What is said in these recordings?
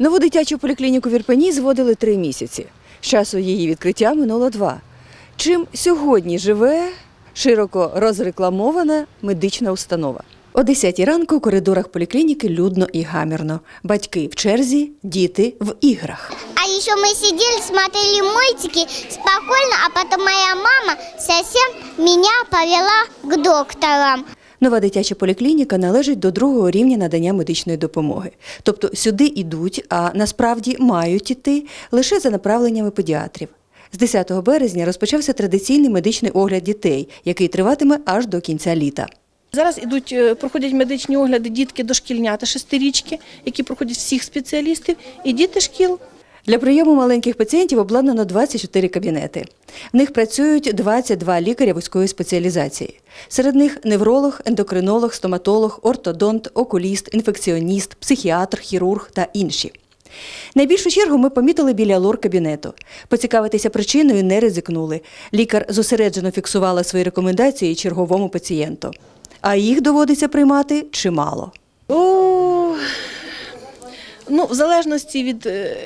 Нову дитячу поліклініку в Ірпені зводили три місяці. З часу її відкриття минуло два. Чим сьогодні живе широко розрекламована медична установа? О 10 ранку у коридорах поліклініки людно і гамірно. Батьки в черзі, діти в іграх. А еще мы сидели, смотрели мультики спокойно, а потом моя мама совсем меня повела к докторам. Нова дитяча поліклініка належить до другого рівня надання медичної допомоги. Тобто сюди йдуть, а насправді мають іти лише за направленнями педіатрів. З 10 березня розпочався традиційний медичний огляд дітей, який триватиме аж до кінця літа. Зараз ідуть, е, проходять медичні огляди дітки дошкільнята шестирічки, які проходять всіх спеціалістів, і діти шкіл. Для прийому маленьких пацієнтів обладнано 24 кабінети. В них працюють 22 лікаря вузької спеціалізації. Серед них невролог, ендокринолог, стоматолог, ортодонт, окуліст, інфекціоніст, психіатр, хірург та інші. Найбільшу чергу ми помітили біля лор-кабінету. Поцікавитися причиною не ризикнули. Лікар зосереджено фіксувала свої рекомендації черговому пацієнту. А їх доводиться приймати чимало. О, ну, в залежності від е,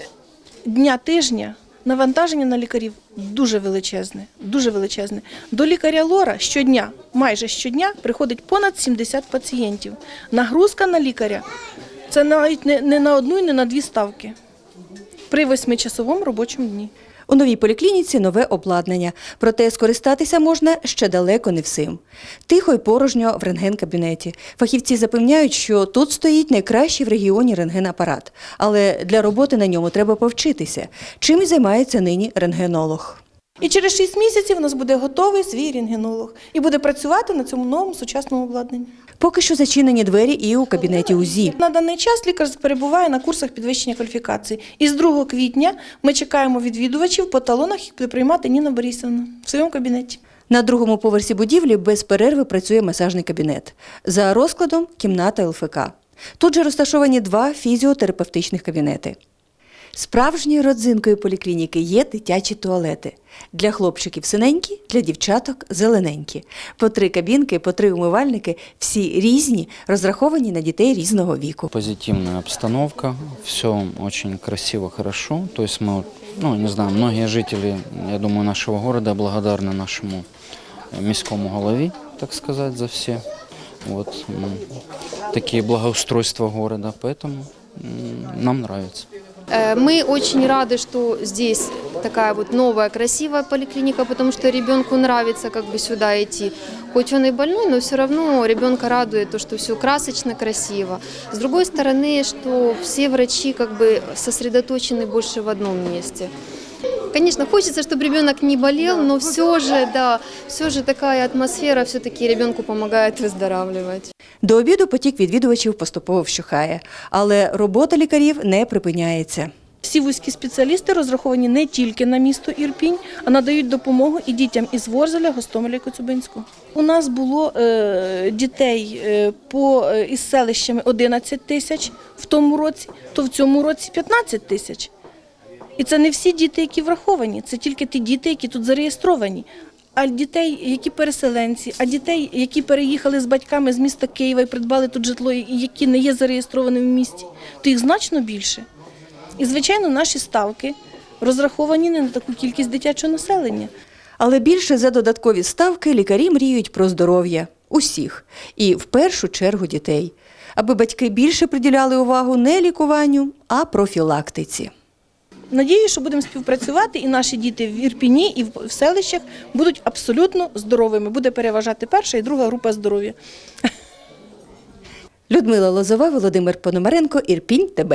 дня тижня, навантаження на лікарів дуже величезне. Дуже величезне. До лікаря Лора щодня, майже щодня, приходить понад 70 пацієнтів. Нагрузка на лікаря це навіть не, на одну і не на дві ставки при восьмичасовому робочому дні. У новій поліклініці нове обладнання, проте скористатися можна ще далеко не всім. Тихо й порожньо в рентген-кабінеті. Фахівці запевняють, що тут стоїть найкращий в регіоні рентген-апарат, але для роботи на ньому треба повчитися. Чим займається нині рентгенолог. І через 6 місяців у нас буде готовий свій рентгенолог і буде працювати на цьому новому сучасному обладнанні. Поки що зачинені двері і у кабінеті УЗІ. На даний час лікар перебуває на курсах підвищення кваліфікації. І з 2 квітня ми чекаємо відвідувачів по талонах, їх буде приймати Ніна Борисівна в своєму кабінеті. На другому поверсі будівлі без перерви працює масажний кабінет. За розкладом кімната ЛФК. Тут же розташовані два фізіотерапевтичних кабінети. Справжньою родзинкою поліклініки є дитячі туалети. Для хлопчиків синенькі, для дівчаток зелененькі. По три кабінки, по три умивальники, всі різні, розраховані на дітей різного віку. Позитивная обстановка, все очень красиво, хорошо. То есть мы, вот, ну, не знаю, многие жители, я думаю, нашего города благодарны нашему э, міському голові, так сказать, за все. Вот м, такие благоустройства города, поэтому м, нам нравится. Э, Мы очень рады, что здесь такая вот новая, красивая поликлиника, потому что ребенку нравится как бы сюда идти. Хоть он и больной, но все равно ребенка радует то, что все красочно, красиво. С другой стороны, что все врачи как бы сосредоточены больше в одном месте. Конечно, хочется, чтобы ребенок не болел, но все же, да, все же такая атмосфера все-таки ребенку помогает выздоравливать. До обіду потік відвідувачів поступово вщухає, але робота лікарів не припиняється. Всі вузькі спеціалісти розраховані не тільки на місто Ірпінь, а надають допомогу і дітям із Ворзеля, Гостомеля і Коцюбинського. У нас було е, дітей е, по, е, із селищами 11 тисяч в тому році, то в цьому році 15 тисяч. І це не всі діти, які враховані, це тільки ті діти, які тут зареєстровані. А дітей, які переселенці, а дітей, які переїхали з батьками з міста Києва і придбали тут житло, і які не є зареєстрованими в місті, то їх значно більше. І, звичайно, наші ставки розраховані не на таку кількість дитячого населення. Але більше за додаткові ставки лікарі мріють про здоров'я усіх і в першу чергу дітей, аби батьки більше приділяли увагу не лікуванню, а профілактиці. Надію, що будемо співпрацювати, і наші діти в Ірпіні і в селищах будуть абсолютно здоровими. Буде переважати перша і друга група здоров'я. Людмила Лозова, Володимир Пономаренко, Ірпінь, ТБ.